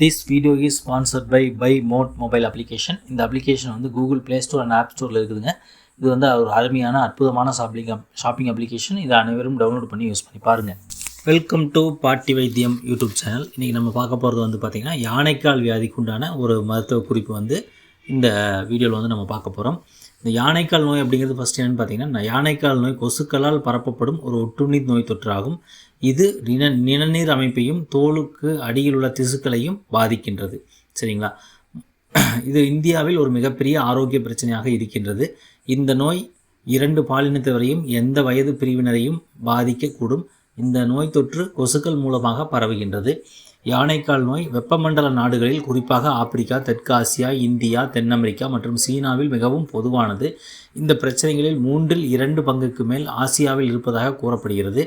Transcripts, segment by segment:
This video is sponsored by by Mod mobile application இந்த application வந்து Google Play Store and app ஸ்டோரில் இருக்குதுங்க. இது வந்து ஒரு அருமையான அற்புதமான ஷாப்பிங் ஷாப்பிங் அப்ளிகேஷன் இதை அனைவரும் டவுன்லோட் பண்ணி யூஸ் பண்ணி பாருங்கள் வெல்கம் டு பாட்டி வைத்தியம் யூடியூப் சேனல் இன்றைக்கி நம்ம பார்க்க போகிறது வந்து பார்த்திங்கன்னா யானைக்கால் வியாதிக்கு உண்டான ஒரு மருத்துவ குறிப்பு வந்து இந்த வீடியோவில் வந்து நம்ம பார்க்க போகிறோம் இந்த யானைக்கால் நோய் அப்படிங்கிறது ஃபஸ்ட் என்னென்னு பார்த்தீங்கன்னா யானைக்கால் நோய் கொசுக்களால் பரப்பப்படும் ஒரு ஒட்டுண்ணீர் நோய் தொற்றாகும். இது நின நிணநீர் அமைப்பையும் தோலுக்கு அடியில் உள்ள திசுக்களையும் பாதிக்கின்றது. சரிங்களா? இது இந்தியாவில் ஒரு மிகப்பெரிய ஆரோக்கிய பிரச்சனையாக இருக்கின்றது. இந்த நோய் இரண்டு பாலினத்தவரையும் எந்த வயது பிரிவினரையும் பாதிக்கக்கூடும். இந்த நோய் தொற்று கொசுக்கள் மூலமாக பரவுகின்றது. யானைக்கால் நோய் வெப்பமண்டல நாடுகளில் குறிப்பாக ஆப்பிரிக்கா தெற்காசியா இந்தியா தென் அமெரிக்கா மற்றும் சீனாவில் மிகவும் பொதுவானது. இந்த பிரச்சனைகளில் மூன்றில் இரண்டு பங்குக்கு மேல் ஆசியாவில் இருப்பதாக கூறப்படுகிறது.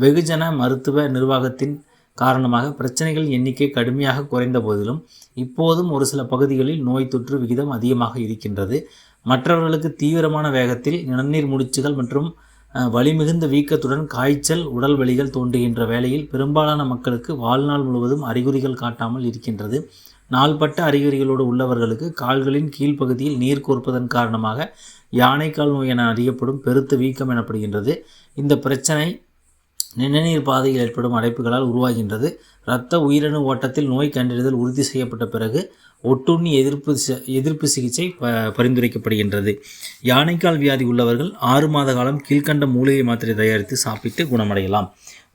வெகுஜன மருத்துவ நிர்வாகத்தின் காரணமாக பிரச்சனைகள் எண்ணிக்கை கடுமையாக குறைந்த போதிலும் இப்போதும் ஒரு சில பகுதிகளில் நோய் தொற்று விகிதம் அதிகமாக இருக்கின்றது. மற்றவர்களுக்கு தீவிரமான வேகத்தில் நிணநீர் முடிச்சுகள் மற்றும் வலிமிகுந்த வீக்கத்துடன் காய்ச்சல் உடல் வலிகள் தோன்றுகின்ற வேளையில் பெரும்பாலான மக்களுக்கு வாழ்நாள் முழுவதும் அறிகுறிகள் காட்டாமல் இருக்கின்றது. நாள்பட்ட அறிகுறிகளோடு உள்ளவர்களுக்கு கால்களின் கீழ்ப்பகுதியில் நீர் கோர்ப்பதன் காரணமாக யானைக்கால் நோய் என அறியப்படும் பெருத்த வீக்கம் எனப்படுகின்றது. இந்த பிரச்சனை நிணநீர் பாதையில் ஏற்படும் அடைப்புகளால் உருவாகின்றது. இரத்த உயிரணு ஓட்டத்தில் நோய் கண்டறிதல் உறுதி செய்யப்பட்ட பிறகு ஒட்டுண்ணி எதிர்ப்பு எதிர்ப்பு சிகிச்சை ப பரிந்துரைக்கப்படுகின்றது. யானைக்கால் வியாதி உள்ளவர்கள் ஆறு மாத காலம் கீழ்கண்ட மூலிகை மாத்திரை தயாரித்து சாப்பிட்டு குணமடையலாம்.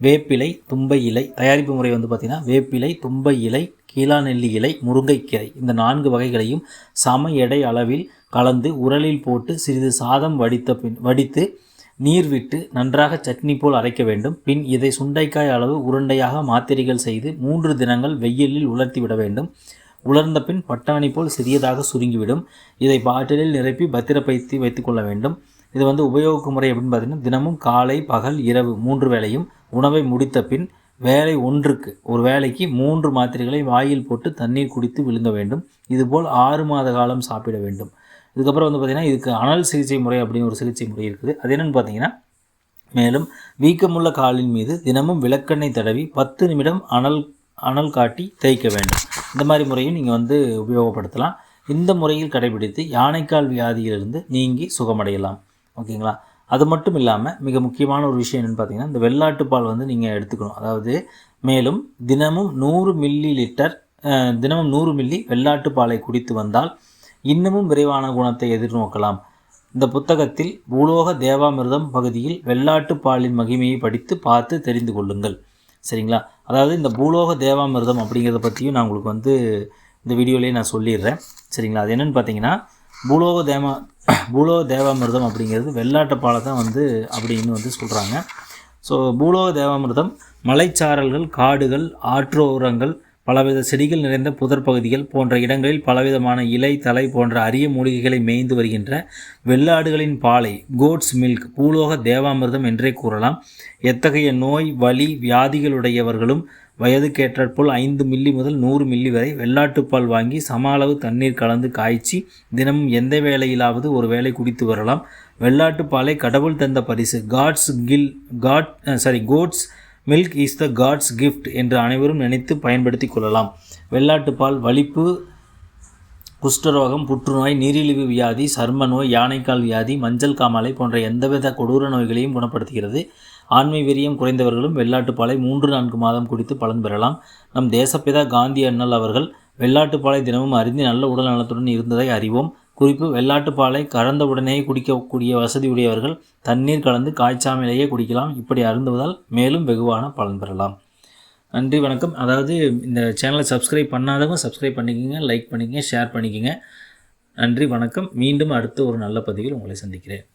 வேப்பிலை தும்பை இலை தயாரிப்பு முறை வந்து பார்த்திங்கன்னா வேப்பிலை தும்பை இலை கீழாநெல்லி இலை முருங்கைக்கீரை இந்த நான்கு வகைகளையும் சம எடை அளவில் கலந்து உரலில் போட்டு சிறிது சாதம் வடித்த பின் வடித்து நீர் விட்டு நன்றாக சட்னி போல் அரைக்க வேண்டும். பின் இதை சுண்டைக்காய் அளவு உருண்டையாக மாத்திரைகள் செய்து மூன்று தினங்கள் வெயிலில் உலர்த்தி விட வேண்டும். உலர்ந்த பின் பட்டாணி போல் சிறியதாக சுருங்கிவிடும். இதை பாட்டிலில் நிரப்பி பத்திரப்படுத்தி வைத்துக்கொள்ள வேண்டும். இது வந்து உபயோக முறை அப்படின்னு பார்த்தீங்கன்னா தினமும் காலை பகல் இரவு மூன்று வேளையும் உணவை முடித்த பின் வேலை ஒன்றுக்கு ஒரு வேலைக்கு மூன்று மாத்திரைகளை வாயில் போட்டு தண்ணீர் குடித்து விழுங்க வேண்டும். இதுபோல் ஆறு மாத காலம் சாப்பிட வேண்டும். இதுக்கப்புறம் வந்து பார்த்திங்கன்னா இதுக்கு அனல் சிகிச்சை முறை அப்படின்னு ஒரு சிகிச்சை முறை இருக்குது. அது என்னென்னு பார்த்தீங்கன்னா மேலும் வீக்கமுள்ள காலின் மீது தினமும் விளக்கெண்ணெய் தடவி பத்து நிமிடம் அனல் அனல் காட்டி தேய்க்க வேண்டும். இந்த மாதிரி முறையும் நீங்கள் வந்து உபயோகப்படுத்தலாம். இந்த முறையில் கடைபிடித்து யானைக்கால் வியாதியிலிருந்து நீங்கி சுகமடையலாம். ஓகேங்களா? அது மட்டும் இல்லாமல் மிக முக்கியமான ஒரு விஷயம் என்னென்னு பார்த்தீங்கன்னா இந்த வெள்ளாட்டுப்பால் வந்து நீங்கள் எடுத்துக்கணும். அதாவது மேலும் தினமும் நூறு மில்லி லிட்டர் தினமும் நூறு மில்லி வெள்ளாட்டு பாலை குடித்து வந்தால் இன்னமும் விரைவான குணத்தை எதிர்நோக்கலாம். இந்த புத்தகத்தில் பூலோக தேவாமிர்தம் பகுதியில் வெள்ளாட்டு பாலின் மகிமையை படித்து பார்த்து தெரிந்து கொள்ளுங்கள். சரிங்களா? அதாவது இந்த பூலோக தேவாமிர்தம் அப்படிங்கிறத பற்றியும் நான் உங்களுக்கு வந்து இந்த வீடியோலேயே நான் சொல்லிடுறேன். சரிங்களா? அது என்னென்னு பார்த்தீங்கன்னா பூலோக தேவா பூலோக தேவாமிர்தம் அப்படிங்கிறது வெள்ளாட்டு பாலை தான் வந்து அப்படின்னு வந்து சொல்கிறாங்க ஸோ பூலோக தேவாமிர்தம் மலைச்சாரல்கள் காடுகள் ஆற்றோரங்கள் பலவித செடிகள் நிறைந்த புதர் பகுதிகள் போன்ற இடங்களில் பலவிதமான இலை தலை போன்ற அரிய மூலிகைகளை மேய்ந்து வருகின்ற வெள்ளாடுகளின் பாலை கோட்ஸ் மில்க் பூலோக தேவாமிர்தம் என்றே கூறலாம். எத்தகைய நோய் வலி வியாதிகளுடையவர்களும் வயதுக்கேற்றற்போல் ஐந்து மில்லி முதல் நூறு மில்லி வரை வெள்ளாட்டுப்பால் வாங்கி சம அளவு தண்ணீர் கலந்து காய்ச்சி தினமும் எந்த வேளையிலாவது ஒரு வேளை குடித்து வரலாம். வெள்ளாட்டுப்பாலை கடவுள் தந்த பரிசு. God's kill God sorry goat's milk is the God's gift என்று அனைவரும் நினைத்து பயன்படுத்தி கொள்ளலாம். வெள்ளாட்டுப்பால் வலிப்பு குஷ்டரோகம் புற்றுநோய் நீரிழிவு வியாதி சர்ம நோய் யானைக்கால் வியாதி மஞ்சள் காமாலை போன்ற எந்தவித கொடூர நோய்களையும் குணப்படுத்துகிறது. ஆண்மை வீரியம் குறைந்தவர்களும் வெள்ளாட்டுப்பாலை மூன்று நான்கு மாதம் குடித்து பலன் பெறலாம். நம் தேசப்பிதா காந்தி அண்ணல் அவர்கள் வெள்ளாட்டுப்பாலை தினமும் அறிந்து நல்ல உடல் நலத்துடன் இருந்ததை அறிவோம். குறிப்பு வெள்ளாட்டுப்பாலை கறந்த உடனே குடிக்கக்கூடிய வசதி உடையவர்கள் தண்ணீர் கலந்து காய்ச்சாமலேயே குடிக்கலாம். இப்படி அருந்துவதால் மேலும் வெகுவான பலன் பெறலாம். நன்றி வணக்கம். அதாவது இந்த சேனலை சப்ஸ்கிரைப் பண்ணாதவங்க சப்ஸ்கிரைப் பண்ணிக்கோங்க லைக் பண்ணிக்கங்க ஷேர் பண்ணிக்கோங்க. நன்றி வணக்கம். மீண்டும் அடுத்த ஒரு நல்ல பதிவில் உங்களை சந்திக்கிறேன்.